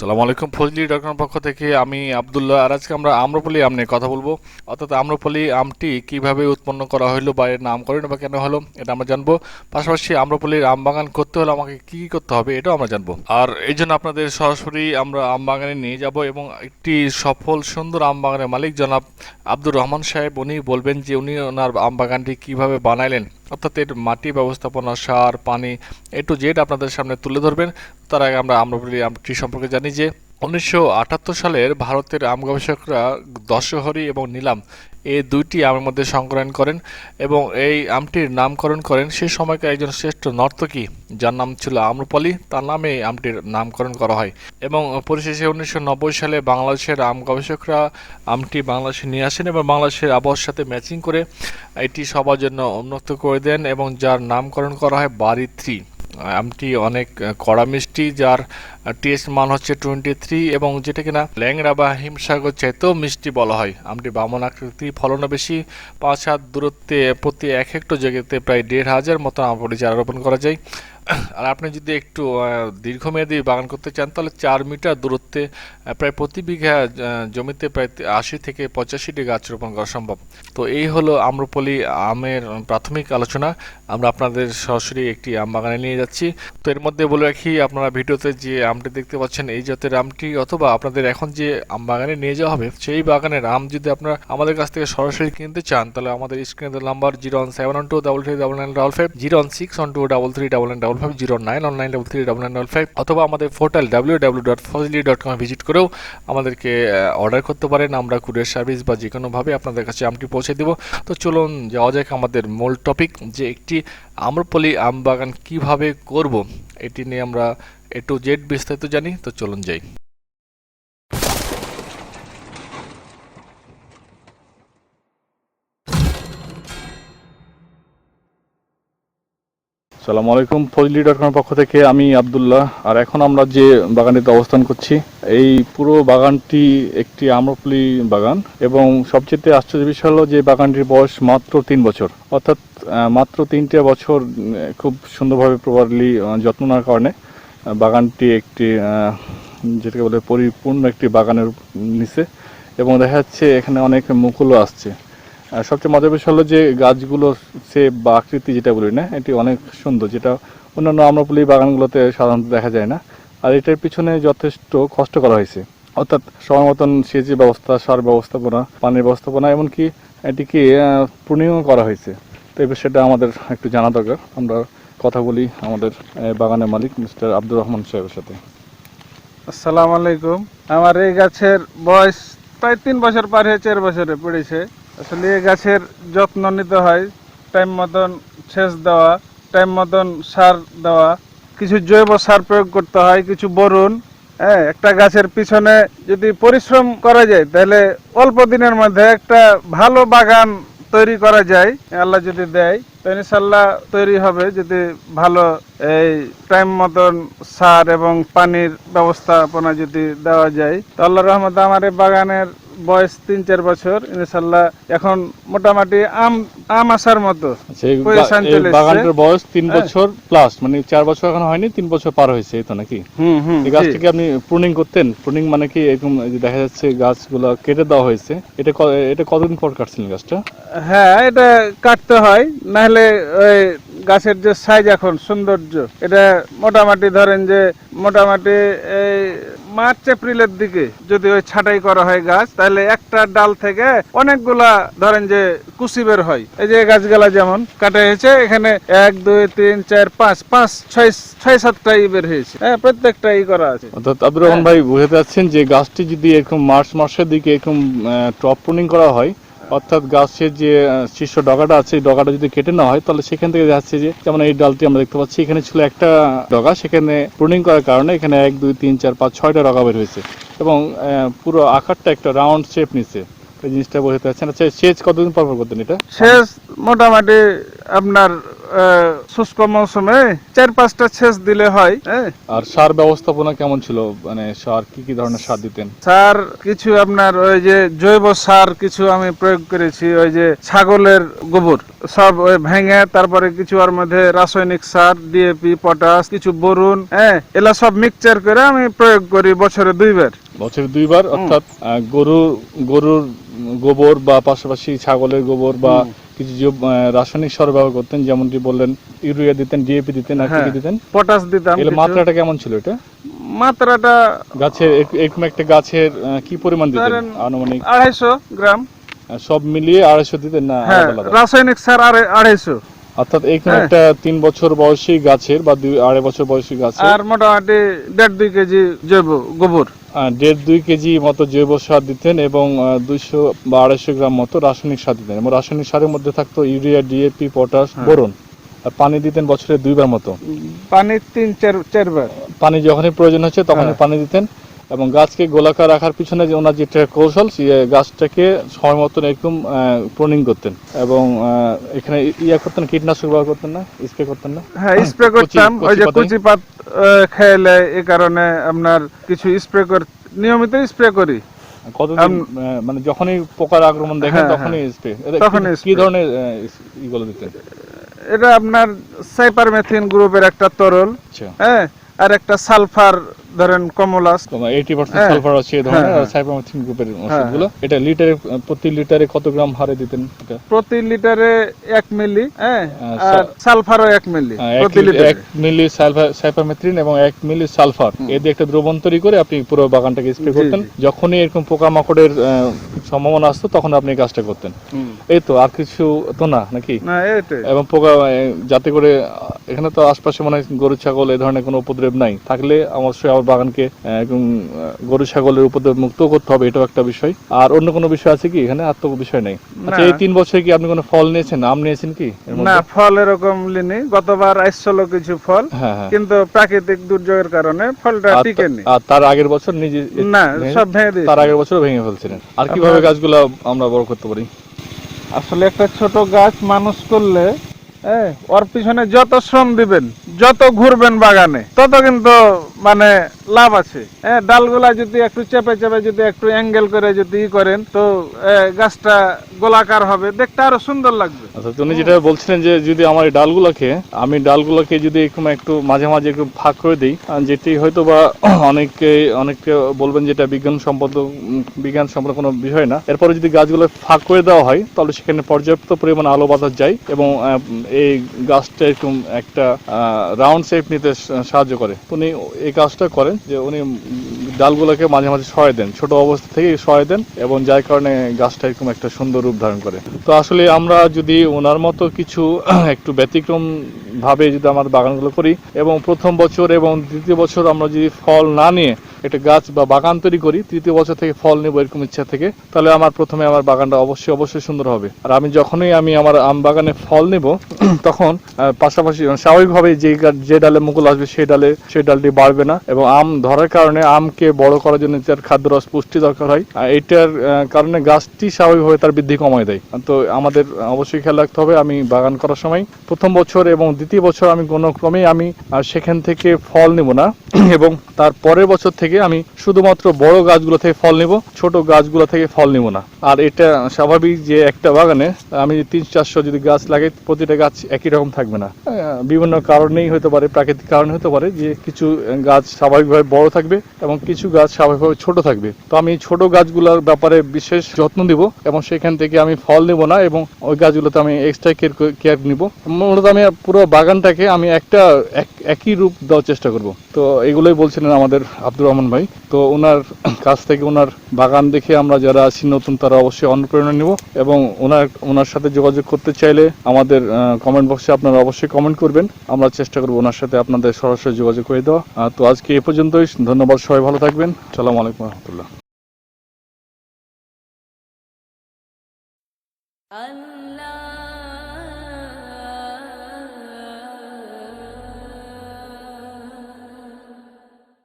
সালামু আলাইকুম, ফজলি ডক্টর পক্ষ থেকে আমি আবদুল্লাহ। আর আজকে আমরা আম্রপলি আম নিয়ে কথা বলব। অর্থাৎ আম্রপলি আমটি কীভাবে উৎপন্ন করা হলো বা এর নামকরণ বা কেন হলো, এটা আমরা জানব। পাশাপাশি আম্রপলির আম বাগান করতে হলে আমাকে কি করতে হবে, এটাও আমরা জানব। আর এই জন্য আপনাদের সরাসরি আমরা আম বাগানে নিয়ে যাব এবং একটি সফল, সুন্দর আম বাগানের মালিক জনাব আব্দুর রহমান সাহেব, উনি বলবেন যে উনি ওনার আম বাগানটি কীভাবে বানাইলেন। অর্থাৎ এর মাটি ব্যবস্থাপনা, সার, পানি এ টু জেড আপনাদের সামনে তুলে ধরবেন। তার আগে আমরা আম্রপলি আমটি সম্পর্কে জানি যে, উনিশশো আটাত্তর সালের ভারতের আম গবেষকরা দশহরি এবং নীলাম এই দুইটি আমের মধ্যে সংকলন করেন এবং এই আমটির নামকরণ করেন। সে সময়কার একজন শ্রেষ্ঠ নর্তকী, যার নাম ছিল আম্রপলি। তার নামে এই আমটির নামকরণ করা হয় এবং পরিশেষে উনিশশো নব্বই সালে বাংলাদেশের আম গবেষকরা আমটি বাংলাদেশে নিয়ে আসেন এবং বাংলাদেশের আবহাওয়ার সাথে ম্যাচিং করে এটি সবার জন্য উন্মুক্ত করে দেন এবং যার নামকরণ করা হয় বাড়ি থ্রি। আমটি অনেক কড়া মিষ্টি, যার টেস্ট মান হচ্ছে টোয়েন্টি থ্রি এবং যেটা কিনা ল্যাংড়া বা হিমসাগর চাইতেও মিষ্টি বলা হয়। আমটি বামন আকৃতি ফলন বেশি। পাঁচ হাত দূরত্বে প্রতি এক হেক্টর জায়গাতে প্রায় দেড় হাজার মতো আম চারা রোপণ করা যায়। আর আপনি যদি একটু দীর্ঘমেয়াদী বাগান করতে চান, তাহলে চার মিটার দূরত্বে প্রায় প্রতি বিঘা জমিতে প্রায় আশি থেকে পঁচাশিটি গাছ রোপণ করা সম্ভব। তো এই হলো আম্রপলি আমের প্রাথমিক আলোচনা। আমরা আপনাদের সরাসরি একটি আম বাগানে নিয়ে যাচ্ছি। তো এর মধ্যে বলে রাখি, আপনারা ভিডিওতে যে আমটি দেখতে পাচ্ছেন, এই জাতের আমটি, অথবা আপনাদের এখন যে আম বাগানে নিয়ে যাওয়া হবে, সেই বাগানের আম যদি আপনারা আমাদের কাছ থেকে সরাসরি কিনতে চান, তাহলে আমাদের স্ক্রিনের number zero one seven one two double three double nine double five, zero one six one two double three double nine double five zero nine one nine double three double nine double five অথবা আমাদের portal W W dot Fazli dot কমে visit করেও আমাদেরকে order করতে পারেন। আমরা courier service বা যে কোনোভাবে আপনাদের কাছে আমটি পৌঁছে দেব। তো চলুন, যাওয়া যাক আমাদের মূল টপিক যে একটি আম্রপলি আম বাগান কীভাবে করব, এটি নিয়ে আমরা এ টু জেড বিস্তারিত জানি। তো চলুন যাই। সালামু আলাইকুম, ফজলি ডট কমের পক্ষ থেকে আমি আবদুল্লাহ। আর এখন আমরা যে বাগানটিতে অবস্থান করছি, এই পুরো বাগানটি একটি আম্রপলি বাগান এবং সবচেয়ে আশ্চর্য বিষয় হলো যে বাগানটির বয়স মাত্র তিন বছর। অর্থাৎ মাত্র তিনটে বছর খুব সুন্দরভাবে প্রপারলি যত্ন নেওয়ার কারণে বাগানটি একটি যেটাকে বলে পরিপূর্ণ একটি বাগানের নিচে এবং দেখা যাচ্ছে এখানে অনেক মুকুলও আসছে। সবচেয়ে মজার বিষয় হলো যে গাছগুলো সে বা আকৃতি যেটা বলি না, এটি অনেক সুন্দর। যেটা অন্যান্য আম্রপলি বাগানগুলোতে সাধারণত দেখা যায় না। আর এটার পিছনে যথেষ্ট কষ্ট করা হয়েছে। অর্থাৎ সময় মতন সেচের ব্যবস্থা, সার ব্যবস্থাপনা, পানির ব্যবস্থাপনা, এমনকি এটিকে পূর্ণিমও করা হয়েছে। তো এই বিষয়টা আমাদের একটু জানা দরকার। আমরা কথা বলি আমাদের বাগানের মালিক মিস্টার আব্দুর রহমান সাহেবের সাথে। আসসালামু আলাইকুম। আমার এই গাছের বয়স প্রায় তিন বছর পার হয়ে চার বছরে পড়েছে। আসলে এই গাছের যত্ন নিতে হয়, টাইম মতন সেচ দেওয়া, টাইম মতন সার দেওয়া, কিছু জৈব সার প্রয়োগ করতে হয়, কিছু বরুণ হ্যাঁ একটা গাছের পিছনে যদি পরিশ্রম করা যায়, তাহলে অল্প দিনের মধ্যে একটা ভালো বাগান তৈরি করা যায়, আল্লাহ যদি দেয়, তো ইনশাল্লাহ তৈরি হবে, যদি ভালো এই টাইম মতন সার এবং পানির ব্যবস্থাপনা যদি দেওয়া যায়, তো আল্লাহ রহমত আমার এই বাগানের বয়স তিন চার বছর ইনশাল্লাহ এখন মোটামুটি আম আম আসার মতো আচ্ছা। বাগানটার বয়স তিন হ্যাঁ। বছর প্লাস মানে চার বছর এখন হয়নি তিন বছর পার হয়েছে এই তো নাকি এই গাছটাকে আপনি প্রুনিং করতেন প্রুনিং মানে কি এরকম দেখা যাচ্ছে গাছগুলো কেটে দেওয়া হয়েছে এটা এটা কতদিন পর কাটছিলেন গাছটা হ্যাঁ এটা কাটতে হয় নাহলে ওই গাছের যে সাইজ এখন সৌন্দর্য এটা মোটামুটি ধরেন যে মোটামুটি এই মার্চ এপ্রিলের দিকে যদি ওই ছাটাই করা হয় গাছ তাহলে একটা ডাল থেকে অনেকগুলা ধরেন যে কুচি বের হয়। এই যে গাছগুলা যেমন কাটা হয়েছে এখানে এক দুই তিন চার পাঁচ পাঁচ ছয় ছয় সাতটা ই বের হয়েছে। হ্যাঁ প্রত্যেকটা ই করা আছে। অর্থাৎ আব্দুর রহমান ভাই বুঝতে পারছেন যে গাছটি যদি এরকম মার্চ মাসের দিকে এরকম টপ প্রুনিং করা হয় অর্থাৎ গাছের যে শীর্ষ ডগাটা আছে, এই ডগাটা যদি কেটে নেওয়া হয়, তাহলে সেখান থেকে যাচ্ছে যে, যেমন এই ডালটি আমরা দেখতে পাচ্ছি, এখানে ছিল একটা ডগা, সেখানে প্রুনিং করার কারণে এখানে এক, দুই, তিন, চার, পাঁচ, ছয়টা ডগা বের হয়েছে। এবং পুরো আকারটা একটা রাউন্ড শেপ নিচ্ছে এই জিনিসটা বোঝাতে পারছেন আচ্ছা সেচ কতদিন পর পর করতেন এটা? শেষ মোটামুটি আপনার শুষ্ক মৌসুমে চার পাঁচটা সেচ দিলে হয় হ্যাঁ? আর সার ব্যবস্থাপনা কেমন ছিল? মানে সার কি কি ধরনের সার দিতেন? সার কিছু আপনার ওই যে জৈব সার কিছু আমি প্রয়োগ করেছি ওই যে ছাগলের গোবর। সব ওই ভেঙে তারপরে কিছু ওর মধ্যে রাসায়নিক সার ডিএপি পটাশ কিছু বরুন হ্যাঁ? এলা সব মিক্সচার করে আমি প্রয়োগ করি বছরে দুইবার। বছরে দুইবার অর্থাৎ গরু গরুর গোবর বা পাশাপাশি ছাগলের গোবর বা কিছু যে রাসায়নিক সার ব্যবহার করতেন যেমনটি বললেন ইউরিয়া দিতেন ডিএপি দিতেন আর কি হ্যাঁ। দিতেন পটাশ দিতাম কিছু। মাত্রাটা কেমন ছিল এটা মাত্রাটা গাছের এক- এরকম একটা গাছের কি পরিমাণ দিতেন আনুমানিক আড়াইশো গ্রাম সব মিলিয়ে আড়াইশো দিতেন না হ্যাঁ? রাসায়নিক সার আড়াই- আড়াইশো অর্থাৎ এইখানে হ্যাঁ। একটা তিন বছর বয়সী গাছের বা দুই আড়াই বছর বয়সী গাছের আর মোটামুটি দেড় দুই কেজি জৈব গোবর দেড় দুই কেজি মতো জৈব সার দিতেন এবং দুইশো বা আড়াইশো গ্রাম মতো রাসায়নিক সার দিতেন। এবং রাসায়নিক সারের মধ্যে থাকতো ইউরিয়া ডিএপি পটাশ বরুন বোরন। আর পানি দিতেন বছরে দুইবার মতো। পানি তিন চার চারবার। পানি যখনই প্রয়োজন হচ্ছে তখনই হ্যাঁ। পানি দিতেন। এবং গাছকে গোলাকার রাখার পিছনে যে ওনার যেটা কৌশল সে গাছটাকে সময় মতন একদম প্রনিং করতেন এবং এখানে ইয়া করতেন কীটনাশক ব্যবহার করতেন না স্প্রে করতেন না? হ্যাঁ স্প্রে করতাম ওই যে? কুচি পাত খেলে এই কারণে আপনার কিছু স্প্রে কর নিয়মিত স্প্রে করি। কতদিন মানে যখনই পোকার আক্রমণ দেখেন হ্যাঁ, তখনই স্প্রে তখনই কি ধরনের ইগুলো দিতেন? এটা আপনার সাইপারমেথিন গ্রুপের একটা তরল। আচ্ছা। হ্যাঁ আর একটা সালফার ধরেন কমলাস। এইটি পার্সেন্ট হ্যাঁ। সালফার আছে এই ধরনের হ্যাঁ, আর হ্যাঁ। গ্রুপের ওষুধগুলো। এটা লিটারে প্রতি লিটারে কত গ্রাম হারে দিতেন এটা? প্রতি লিটারে এক মিলি হ্যাঁ আচ্ছা। আর সালফারও এক মিলি প্রতি লিটারে। এক মিলি সালফার সাইপারমেথ্রিন এবং এক মিলি সালফার এ দিয়ে একটা দ্রবণ তৈরি করে আপনি পুরো বাগানটাকে স্প্রে করতেন। যখনই এরকম পোকামাকড়ের সম্ভাবনা আসতো তখন আপনি কাজটা করতেন। এই তো আর কিছু তো না নাকি? এবং পোকা যাতে করে এখানে তো আশপাশে মনে হয় গরু ছাগল এই ধরনের কোনো উপদ্রব নাই। থাকলে অবশ্যই আমার বাগানকে একদম গরু ছাগলের উপদ্রব মুক্ত করতে হবে এটাও একটা বিষয়। আর অন্য কোনো বিষয় আছে কি এখানে? আর তো বিষয় নেই। আচ্ছা এই তিন বছরে কি আপনি কোনো ফল নিয়েছেন? আম নিয়েছেন কি না ফল এরকম লিনি গতবার আসছিল কিছু ফল হ্যাঁ হ্যাঁ। কিন্তু প্রাকৃতিক দুর্যোগের কারণে ফলটা টিকেনি আর তার আগের বছর নিজে না সব ভেঙে দিয়েছে। তার আগের বছর ভেঙে ফেলছিলেন। আর কীভাবে গাছগুলো আমরা বড় করতে পারি? আসলে একটা ছোট গাছ মানুষ করলে ওর পিছনে যত শ্রম দিবেন যত ঘুরবেন বাগানে তত কিন্তু মানে লাভ আছে। হ্যাঁ ডালগুলা যদি একটু চেপে চেপে যদি একটু অ্যাঙ্গেল করে যদি ই করেন, তো গাছটা গোলাকার হবে। দেখতে আরও সুন্দর লাগবে। আচ্ছা তো উনি যেটা বলছিলেন যে যদি আমার এই ডালগুলোকে, আমি ডালগুলোকে যদি এরকম একটু মাঝে মাঝে একটু ভাগ করে দিই যেটি হয়তো বা অনেকে অনেকে বলবেন যেটা বিজ্ঞান সম্পদ বিজ্ঞান সম্পদ কোনো বিষয় না। এরপরে যদি গাছগুলো ফাঁক করে দেওয়া হয়, তাহলে সেখানে পর্যাপ্ত পরিমাণ আলো বাতাস যায় এবং এই গাছটা এরকম একটা রাউন্ড শেপ নিতে সাহায্য করে। উনি এই কাজটা করেন যে উনি ডালগুলোকে মাঝে মাঝে সহায় দেন। ছোট অবস্থা থেকে সহায় দেন এবং যার কারণে গাছটা এরকম একটা সুন্দর রূপ ধারণ করে। তো আসলে আমরা যদি ওনার মতো কিছু একটু ব্যতিক্রম ভাবে যদি আমার বাগানগুলো করি এবং প্রথম বছর এবং দ্বিতীয় বছর আমরা যদি ফল না নিয়ে একটা গাছ বা বাগান তৈরি করি, তৃতীয় বছর থেকে ফল নেব এরকম ইচ্ছা থেকে, তাহলে আমার প্রথমে আমার বাগানটা অবশ্যই অবশ্যই সুন্দর হবে। আর আমি যখনই আমি আমার আম বাগানে ফল নেব, তখন পাশাপাশি স্বাভাবিকভাবে যে যে ডালে মুকুল আসবে, সেই ডালে, সেই ডালটি বাড়বে না এবং আম ধরার কারণে আমকে বড় করার জন্য তার খাদ্যরস পুষ্টি দরকার হয়। আর এইটার কারণে গাছটি স্বাভাবিকভাবে তার বৃদ্ধি কমায় দেয়। তো আমাদের অবশ্যই খেয়াল রাখতে হবে আমি বাগান করার সময়। প্রথম বছর এবং দ্বিতীয় বছর আমি কোনো ক্রমেই আমি সেখান থেকে ফল নেব না। এবং তার পরের বছর থেকে আমি শুধুমাত্র বড় গাছগুলো থেকে ফল নেব, ছোট গাছগুলো থেকে ফল নেব না। আর এটা স্বাভাবিক যে একটা বাগানে আমি তিন চারশো যদি গাছ লাগাই প্রতিটা গাছ একই রকম থাকবে না। বিভিন্ন কারণেই হতে পারে, প্রাকৃতিক কারণে হতে পারে যে কিছু গাছ স্বাভাবিকভাবে বড় থাকবে এবং কিছু গাছ স্বাভাবিকভাবে ছোট থাকবে। তো আমি ছোট গাছগুলোর ব্যাপারে বিশেষ যত্ন দিব এবং সেখান থেকে আমি ফল নেব না এবং ওই গাছগুলোতে আমি এক্সট্রা কেয়ার কেয়ার নিব। মূলত আমি পুরো বাগানটাকে আমি একটা এক- একই রূপ দেওয়ার চেষ্টা করব। তো এগুলোই বলছিলেন আমাদের আব্দুর রহমান। ভাই। তো ওনার কাছ থেকে ওনার বাগান দেখে আমরা যারা আছি নতুন, তারা অবশ্যই অনুপ্রেরণা নিব এবং ওনার ওনার সাথে যোগাযোগ করতে চাইলে আমাদের কমেন্ট বক্সে আপনারা অবশ্যই কমেন্ট করবেন। আমরা চেষ্টা করব ওনার সাথে আপনাদের সরাসরি যোগাযোগ করে দেওয়া। তো আজকে এ পর্যন্তই। ধন্যবাদ সবাই, ভালো থাকবেন। সালাম আলাইকুম রহমতুল্লাহ।